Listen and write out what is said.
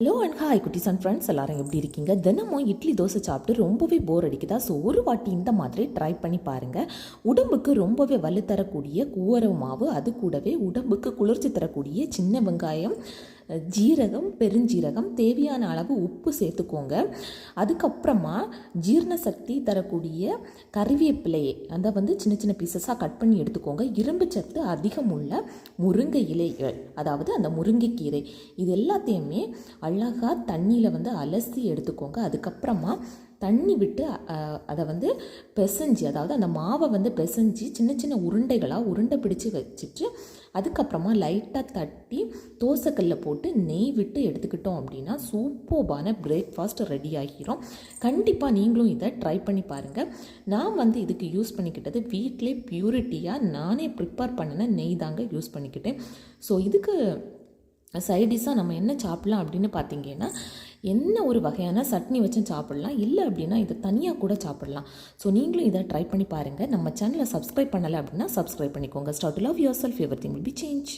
Hello and hi குட்டிஸ் and friends எல்லாரும் எப்படி இருக்கீங்க? தினமும் இட்லி தோசை சாப்பிட்டு ரொம்பவே போர் அடிக்குதா? ஸோ ஒரு வாட்டி இந்த மாதிரி ட்ரை பண்ணி பாருங்கள் உடம்புக்கு ரொம்பவே வலு தரக்கூடிய கூவர மாவு அது கூடவே உடம்புக்கு குளிர்ச்சி தரக்கூடிய சின்ன வெங்காயம் ஜீரகம் பெருஞ்சீரகம் தேவையான அளவு உப்பு சேர்த்துக்கோங்க. அதுக்கப்புறமா ஜீரண சக்தி தரக்கூடிய கருவேப்பிலையை அதை வந்து சின்ன சின்ன பீசஸாக கட் பண்ணி எடுத்துக்கோங்க. இரும்பு சத்து அதிகம் உள்ள முருங்கை இலைகள் அதாவது அந்த முருங்கைக்கீரை இது எல்லாத்தையுமே அழகாக தண்ணியில் வந்து அலசி எடுத்துக்கோங்க. அதுக்கப்புறமா தண்ணி விட்டு அதை வந்து பிசைஞ்சு அதாவது அந்த மாவை வந்து பிசைஞ்சு சின்ன சின்ன உருண்டைகளாக உருண்டை பிடிச்சு வச்சுட்டு அதுக்கப்புறமா லைட்டாக தட்டி தோசைக்கல்ல போட்டு நெய் விட்டு எடுத்துக்கிட்டோம் அப்படின்னா சூப்பர்பான பிரேக்ஃபாஸ்ட் ரெடி ஆகிரும் கண்டிப்பாக நீங்களும் இதை ட்ரை பண்ணி பாருங்கள் நான் வந்து இதுக்கு யூஸ் பண்ணிக்கிட்டது வீட்டிலே பியூரிட்டியாக நானே ப்ரிப்பேர் பண்ணின நெய் தாங்க யூஸ் பண்ணிக்கிட்டேன். ஸோ இதுக்கு சைடிஷாக நம்ம என்ன சாப்பிட்லாம் அப்படின்னு பார்த்தீங்கன்னா என்ன ஒரு வகையான சட்னி வச்சும் சாப்பிட்லாம் இல்லை அப்படின்னா இதை தனியாக கூட சாப்பிட்லாம். ஸோ நீங்களும் இதை ட்ரை பண்ணி பாருங்கள் நம்ம சேனலை சப்ஸ்கிரைப் பண்ணலை அப்படின்னா சப்ஸ்கிரைப் பண்ணிக்கோங்க. Start love yourself everything will be change